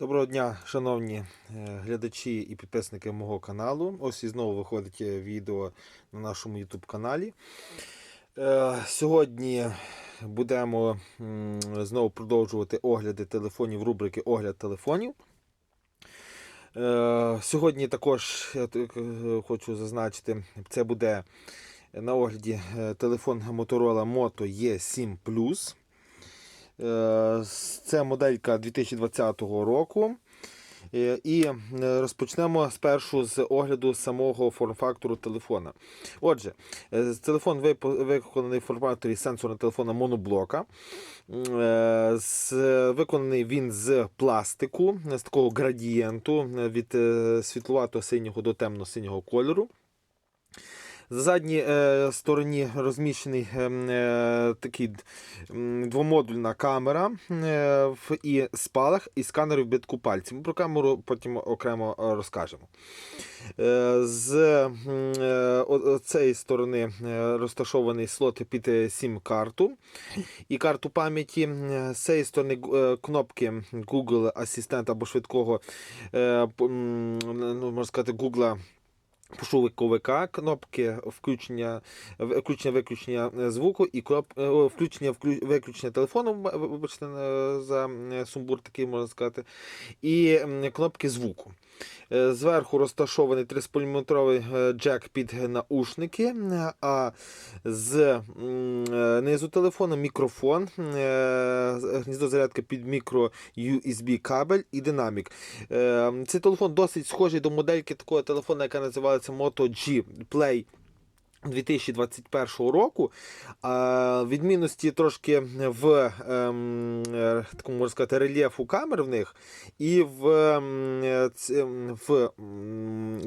Доброго дня, шановні е, глядачі і підписники мого каналу. Ось і знову виходить е, відео на нашому YouTube каналі. Е, Сьогодні будемо знову продовжувати огляди телефонів рубрики Огляд телефонів. Сьогодні також я хочу зазначити, це буде на огляді телефон Motorola Moto E7 Plus. Е, Це моделька 2020 року. Е, І е, розпочнемо спершу з огляду самого форм-фактору телефона. Отже, телефон виконаний в форматорі сенсорного телефона моноблока. Виконаний він з пластику, з такого градієнту від світловато-синього до темно-синього кольору. За задній е, стороні розміщений е, е, такий двомодульна камера е, і спалах, і сканер відбитку пальців. Про камеру потім окремо е, розкажемо. Е, з е, цієї сторони е, розташований слот під сім-карту і карту пам'яті. З цієї сторони кнопки Google Асистент або швидкого, е, ну, можна сказати, Google пошуковика, кнопки включення, включення виключення е, звуку і кноп, е, включення виключення телефону, вибачте е, за сумбур такий можна сказати, і кнопки звуку. Е, Зверху розташований 3,5-метровий джек під наушники, е, а з е, низу телефону мікрофон, е, гніздо зарядки під мікро USB кабель і динамік. Е, Цей телефон досить схожий до модельки такого телефону, яка називається Moto G Play 2021 року. Відмінності трошки в ем, е, такому можна сказати, рельєфу камер в них і в, ем, ем, в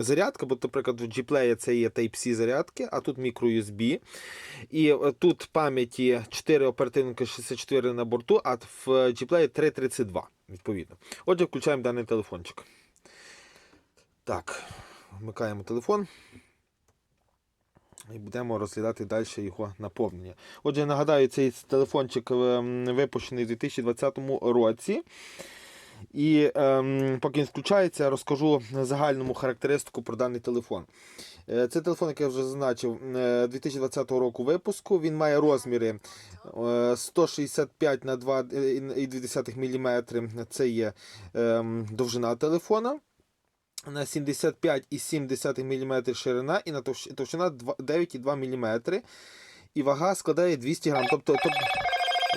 зарядка, бо, наприклад, в G-Play це є Type-C зарядки, а тут micro-USB. І е, тут пам'яті 4 оперативника 64 на борту, а в G-Play 332, відповідно. Отже, включаємо даний телефончик. Так, вмикаємо телефон. І будемо розглядати далі його наповнення. Отже, нагадаю, цей телефончик ем, випущений у 2020 році. І ем, поки він включається, розкажу загальному характеристику про даний телефон. Е, Це телефон, як я вже зазначив, е, 2020 року випуску. Він має розміри е, 165 на 2,2 мм. Це є ем, довжина телефона. На 75,7 мм ширина і на товщина 9,2 мм. І вага складає 200 грам. Тобто, тобто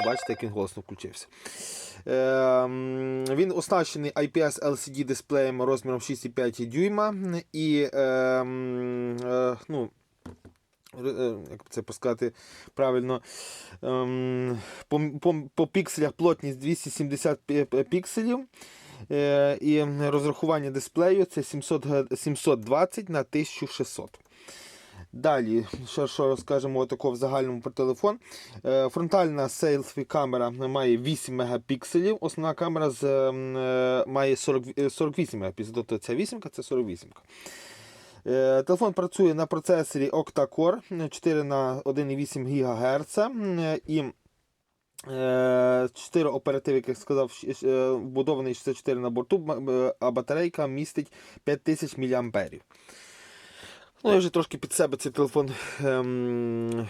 бачите, як він голосно включився. Ем, він оснащений IPS LCD дисплеєм розміром 6,5 дюйма. І ем, е, ну, е, як це сказати правильно, ем, по, по, по пікселях плотність 270 пі- пі- пікселів. Е, І розрахування дисплею це 700, 720 на 1600. Далі, що, що розкажемо такого в загальному про телефон. Е, Фронтальна селфі камера має 8 мегапікселів, основна камера з, е, має 40, е, 48 мегапікселів, тобто ця 8 це 48. Е, Телефон працює на процесорі Octa-Core 4 на 1,8 ГГц і 4 оперативи, як я сказав, е, вбудований 64 на борту, е, а батарейка містить 5000 мА. Ну, я вже трошки під себе цей телефон. Ем,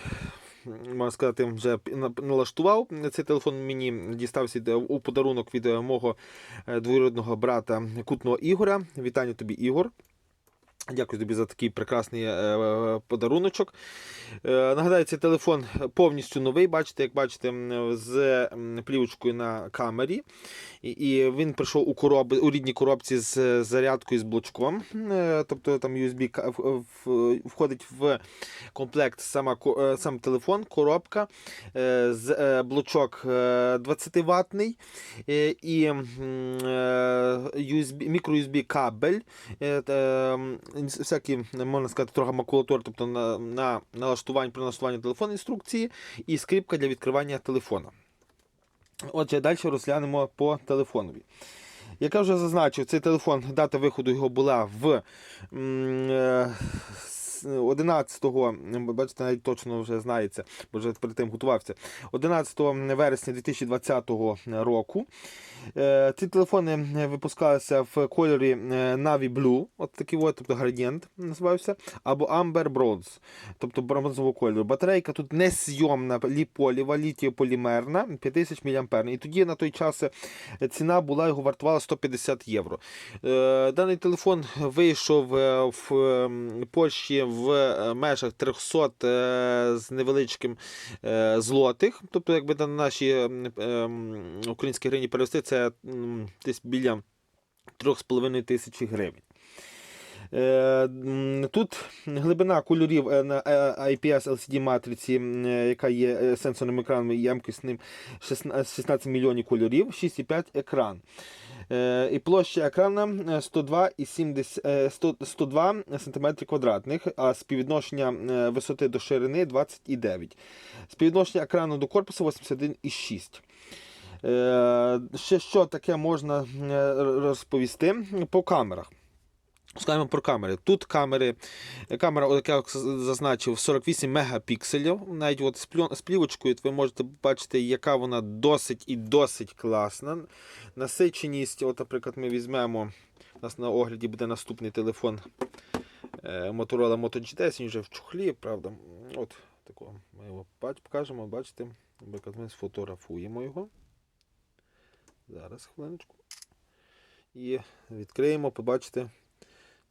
Можна сказати, вже налаштував. Цей телефон мені дістався у подарунок від е, мого е, двоюродного брата Кутного Ігоря. Вітання тобі, Ігор. Дякую тобі за такий прекрасний е, е, подаруночок. Е, нагадаю, цей телефон повністю новий. Бачите, як бачите, з плівочкою на камері. І, він прийшов у, короб, у рідній коробці з зарядкою з блочком. Тобто там USB входить в комплект сама, сам телефон, коробка, з блочок 20 ватний і USB, мікро-USB кабель. Всякі, можна сказати, трохи макулатура, тобто на, на налаштування при налаштуванні телефону інструкції і скрипка для відкривання телефона. Отже, далі розглянемо по телефонові. Як я вже зазначив, цей телефон, дата виходу його була в е, 11-го, бачите, навіть точно вже знається, бо вже перед тим готувався. 11 вересня 2020 року. Е, Ці телефони випускалися в кольорі е, Navy Blue, от такий от, тобто градієнт називався, або Amber Bronze, тобто бронзового кольору. Батарейка тут несйомна ліполіва, літіополімерна, 5000 мА. І тоді на той час е, ціна була його вартувала 150 євро. Даний телефон вийшов в Польщі в е, межах 300 е, з невеличким е, злотих. Тобто, якби на наші ем, ем, українські гривні перевести, це десь біля 3,5 тисячі гривень. Е, Тут глибина кольорів е, на е, IPS LCD матриці, е, яка є е, сенсорним екраном і ємкісним 16 16 мільйонів кольорів, 6,5 екран. Е, І площа екрана е, 102,70 е, 100 102 см квадратних, а співвідношення е, висоти до ширини 29. Співвідношення екрану до корпусу 81,6. Е, Ще що таке можна е, розповісти по камерах. Скажемо про камери. Тут камери, камера, як я зазначив, 48 мегапікселів. Навіть от з плівочкою ви можете побачити, яка вона досить і досить класна. Насиченість, от, наприклад, ми візьмемо, у нас на огляді буде наступний телефон е, Motorola Moto G10, він вже в чухлі, правда. От такого. Ми його покажемо, бачите. Наприклад, ми сфотографуємо його. Зараз хвилиночку. І відкриємо, побачите.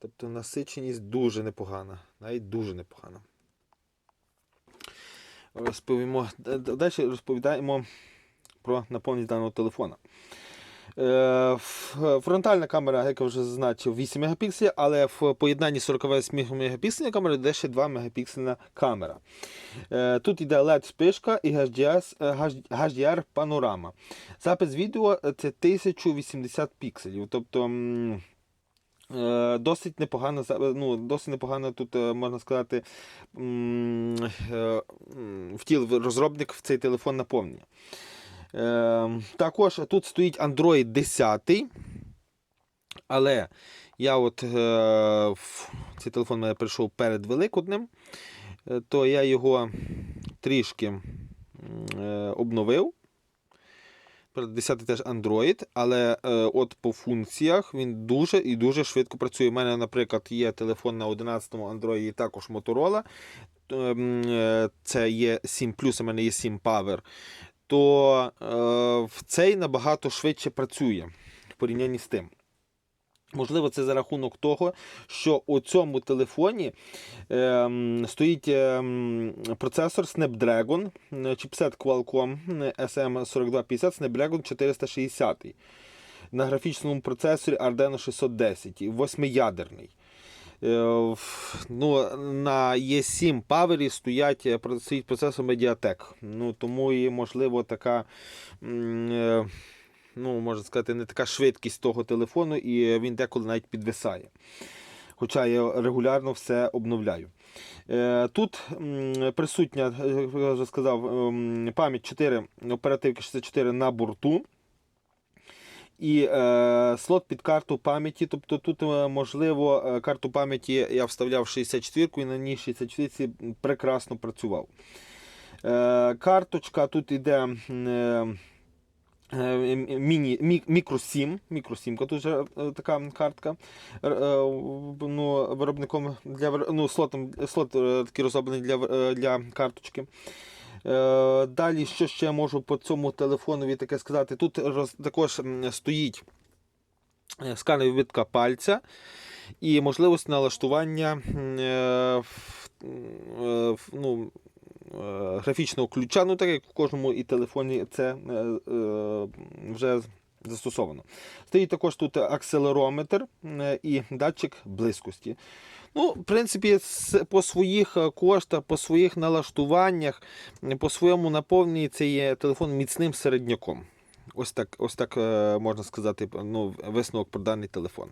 Тобто насиченість дуже непогана, навіть дуже непогана. Розповімо, далі розповідаємо про наповнення даного телефона. Е, Фронтальна камера, як я вже зазначив, 8 мегапікселів, але в поєднанні 48 мегапіксельної камери йде ще 2 мегапіксельна камера. Е, Тут йде LED-спишка і HDR, е, панорама. Запис відео це 1080 пікселів. Тобто. Е, Досить непогано, ну, досить непогано тут, е, можна сказати, е, втілив розробник в цей телефон наповнення. Також тут стоїть Android 10, але я от, цей телефон мене прийшов перед Великоднем, то я його трішки обновив. 10 теж Android, але е, от по функціях він дуже і дуже швидко працює. У мене, наприклад, є телефон на 11-му Android, також Motorola. Ем, е, Це є 7 у мене є 7 Power. То е, в цей набагато швидше працює в порівнянні з тим. Можливо, це за рахунок того, що у цьому телефоні ем, стоїть ем, процесор Snapdragon, е, чіпсет Qualcomm е, SM4250 Snapdragon 460 на графічному процесорі Ardeno 610, восьмиядерний. Е, Ну, на E7 Power стоять е, стоїть процесор Mediatek. Ну, тому і, можливо, така. е, ну, можна сказати, не така швидкість того телефону, і він деколи навіть підвисає. Хоча я регулярно все обновляю. Е, Тут присутня, е, як я вже сказав, ем, пам'ять 4, оперативки 64 на борту. І е, слот під карту пам'яті. Тобто тут, е, можливо, е, карту пам'яті я вставляв 64 і на ній 64 прекрасно працював. Е, карточка тут йде. Е, Е, Міні, мі, мікросім, мікросімка тут же е, така картка. Е, е, Ну, виробником для ну, слотом, слот е, такий розроблений для, е, для карточки. Е, Далі, що ще можу по цьому телефонові таке сказати? Тут роз, також стоїть е, сканер відбитка пальця і можливість налаштування е, е, ну, е, графічного ключа, ну так як в кожному і телефоні це е, е, вже застосовано. Стоїть також тут акселерометр е, і датчик близькості. Ну, в принципі, по своїх е, коштах, по своїх налаштуваннях, е, по своєму наповненні це є телефон міцним середняком. Ось так, ось так е, можна сказати, ну, висновок про даний телефон.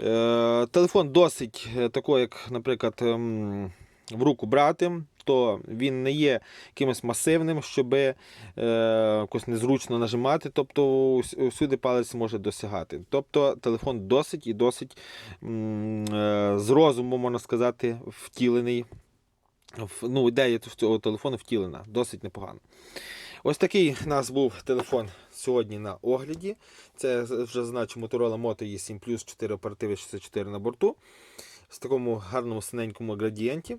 Е, телефон досить е, такий, як, наприклад, ем, в руку брати. Тобто він не є якимось масивним, щоб е, якось незручно нажимати, тобто усюди палець може досягати. Тобто телефон досить і досить е, з розуму, можна сказати, втілений. Ну, ідея цього телефону втілена, досить непогано. Ось такий у нас був телефон сьогодні на огляді. Це вже значить Motorola Moto E7 Plus 4 оперативи 64 на борту. В такому гарному синенькому градієнті.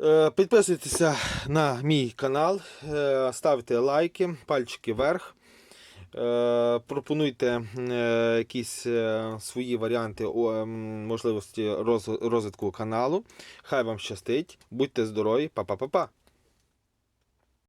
Е, Підписуйтеся на мій канал, е, ставте лайки, пальчики вверх. Е, Пропонуйте якісь свої варіанти можливості розвитку каналу. Хай вам щастить, будьте здорові, па-па-па-па!